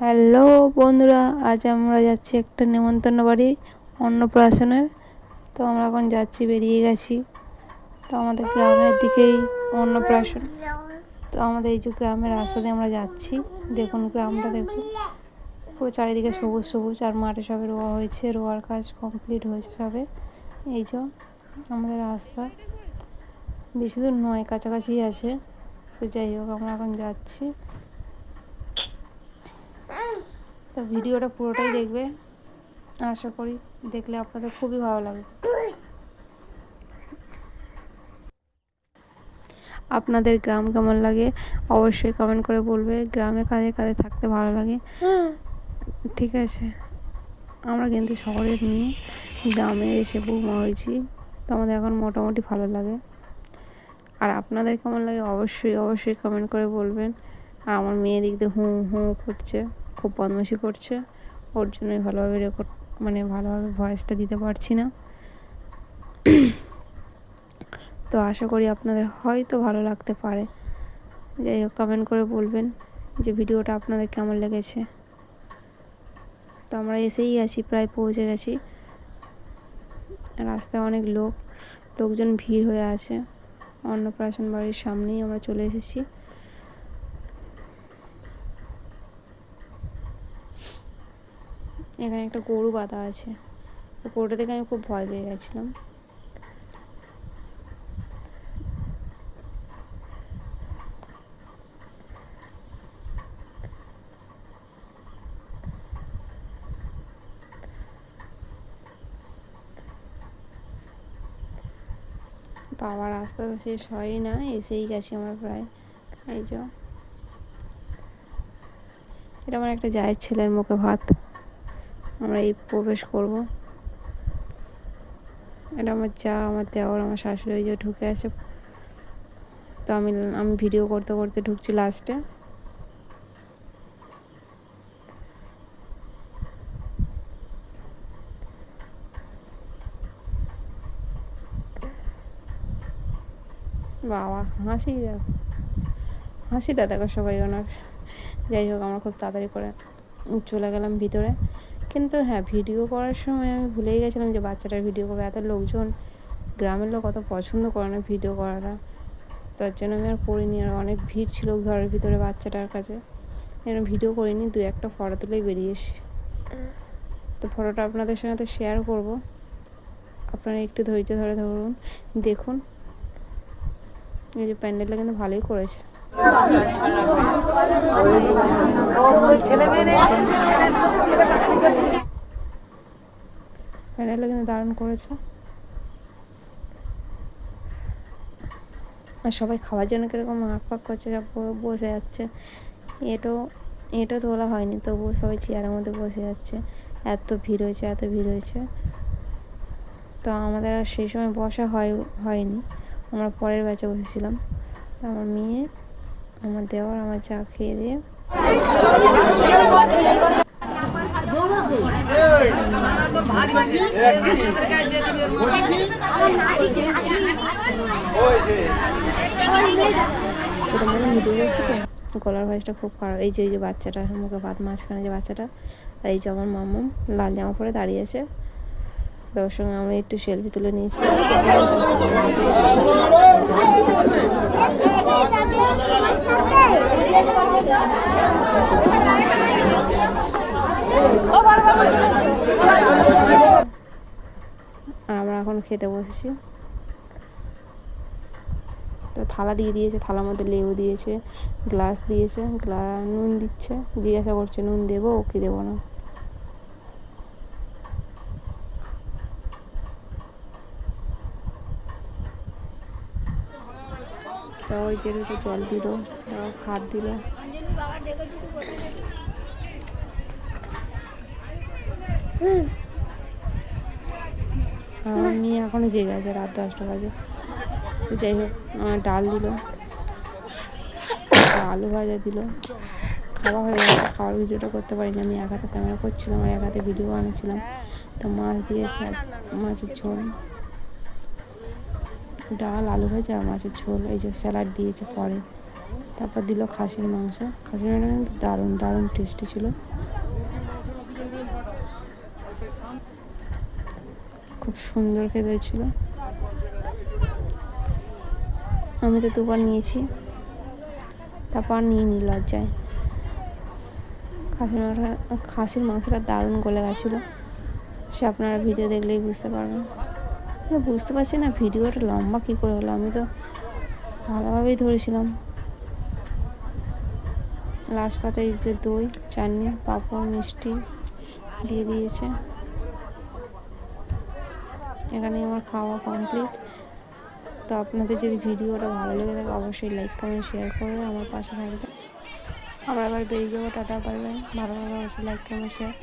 Hello বন্ধুরা, আজ আমরা যাচ্ছি একটা নেমন্তন্ন বাড়ি, অন্নপ্রাশনের। তো আমরা এখন যাচ্ছি, বেরিয়ে গেছি। তো আমাদের গ্রামের দিকেই অন্নপ্রাশন। তো আমাদের এই যে গ্রামের রাস্তা দিয়ে আমরা যাচ্ছি, দেখুন গ্রামটা দেখুন। পুরো চারিদিকে সবুজ সবুজ, আর মাঠে সবে রোয়া হয়েছে, রোয়ার কাজ কমপ্লিট হয়েছে সবে। এই যে আমাদের রাস্তা। বেশি দূর নয়, কাছাকাছি আছে। তো যাই হোক, আমরা এখন যাচ্ছি। তো ভিডিওটা পুরোটাই দেখবে। আশা করি দেখলে আপনাদের খুবই ভালো লাগবে। আপনাদের গ্রাম কেমন লাগে অবশ্যই কমেন্ট করে বলবে। গ্রামে কাজে কাজে থাকতে ভালো লাগে। ঠিক আছে। আমরা কিন্তু শহরের মেয়ে গ্রামে এসে বৌমা হয়েছি। তো আমাদের এখন মোটামুটি ভালো লাগে। আর আপনাদের কেমন লাগে অবশ্যই অবশ্যই কমেন্ট করে বলবেন। আর আমার মেয়ে দিয়ে হুঁ হুঁ করছে। খুব বদমাশি করছে। ওর জন্যই ভালোভাবে রেকর্ড মানে ভালোভাবে ভয়েসটা দিতে পারছি না। তো আশা করি আপনাদের হয়তো ভালো লাগতে পারে। যাই হোক কমেন্ট করে বলবেন যে ভিডিওটা আপনাদের কেমন লেগেছে। তো আমরা এসেই গেছি প্রায় পৌঁছে গেছি। রাস্তায় অনেক লোক, লোকজন ভিড় হয়ে আছে। অন্নপ্রাশন বাড়ির সামনেই আমরা চলে এসেছি। এখানে একটা গরু বাঁধা আছে। তো গরুটা দেখে আমি খুব ভয় পেয়ে গেছিলাম। বাবার রাস্তা তো শেষ হয়ই না, এসেই গেছি আমার প্রায়। এই যে। এটা আমার একটা জায়ের ছেলের মুখে ভাত। আমরা এই প্রবেশ করব। এটা আমার যা, আমার দেওয়ার, আমার শাশুড়ি ওই যে ঢুকে আছে। তো আমি আমি ভিডিও করতে করতে ঢুকছি লাস্টে বাবা, হাসি হাসিটা দেখো সবাই ওনার। যাই হোক, আমরা খুব তাড়াতাড়ি করে চলে গেলাম ভিতরে। কিন্তু হ্যাঁ ভিডিও করার সময় আমি ভুলেই গেছিলাম যে বাচ্চাটার ভিডিও করবে। এত লোকজন, গ্রামের লোক অত পছন্দ করে না ভিডিও করাটা। তার জন্য আমি আর করিনি, আর অনেক ভিড় ছিল ঘরের ভিতরে বাচ্চাটার কাছে। এখানে ভিডিও করিনি, দু একটা ফটো তুলেই বেরিয়ে এসি তো ফটোটা আপনাদের সাথে শেয়ার করব। আপনারা একটু ধৈর্য ধরে ধরুন, দেখুন। এই যে প্যান্ডেলটা কিন্তু ভালোই করেছে। প্যান্ডেলটা কিন্তু দারুণ করেছে। আর সবাই খাওয়ার জন্য কীরকম হাঁক পাক করছে, সব বসে যাচ্ছে। এটো এটো তোলা হয়নি, তবুও সবাই চেয়ারের মধ্যে বসে যাচ্ছে। এত ভিড় হয়েছে, এত ভিড় হয়েছে। তো আমাদের আর সেই সময় বসা হয়, হয়নি। আমরা পরের ব্যাচে বসেছিলাম। আমার মেয়ে, আমার দেওয়ার, আমার চা খেয়ে দিয়ে। গলার ভয়েসটা খুব খারাপ এই যে এই যে বাচ্চাটা মুখে ভাত মাঝখানে যে বাচ্চাটা আর এই যে আমার মামু লাল জামা পরে দাঁড়িয়ে আছে তো ওর সঙ্গে আমরা একটু সেলফি তুলে নিয়েছি আর আমরা এখন খেতে বসেছি। তো থালা দিয়ে দিয়েছে, থালার মধ্যে লেবু দিয়েছে, গ্লাস দিয়েছে, গ্লা, নুন দিচ্ছে, জিজ্ঞাসা করছে, নুন দেবো কি দেবো না। তো ওই যে জল দিল তাও ভাত দিল। আমার মেয়ে এখনও জেগে আছে রাত দশটা বাজে। যাই হোক ডাল দিল আলু ভাজা দিল। খাওয়া হয়ে গেছে, খাওয়ার ভিডিওটা করতে পারিনি আমি, এক হাতে ক্যামেরা করছিলাম আর এক হাতে ভিডিও বানাচ্ছিলাম। তো মাছ দিয়েছে, মাছের ঝোল। ডাল, আলু ভাজা, মাছের ঝোল, এই যে স্যালাড দিয়েছে পরে। তারপর দিল খাসির মাংস। খাসির মাংস কিন্তু দারুণ দারুণ টেস্টি ছিল। খুব সুন্দর খেতে ছিল আমি তো দুবার নিয়েছি। তারপর নিয়ে নি লজ্জায়। খাসির মাংসটা খাসির মাংসটা দারুণ গলে গেছিল। সে আপনারা ভিডিও দেখলেই বুঝতে পারবেন। আমি বুঝতে পারছি না ভিডিওটা লম্বা কী করে হলো। আমি তো ভালোভাবেই ধরেছিলাম। লাস্ট পাতায় যে দই, চাটনি, পাঁপড়, মিষ্টি দিয়ে দিয়েছে। এখানে আমার খাওয়া কমপ্লিট তো আপনাদের যদি ভিডিওটা ভালো লেগে থাকে, অবশ্যই লাইক কমেন্ট শেয়ার করে আমার পাশে থাকবে আবার আবার বেরিয়ে যাব। টাটা বাই ভালোভাবে ভালো ভালো অবশ্যই লাইক কমেন্ট শেয়ার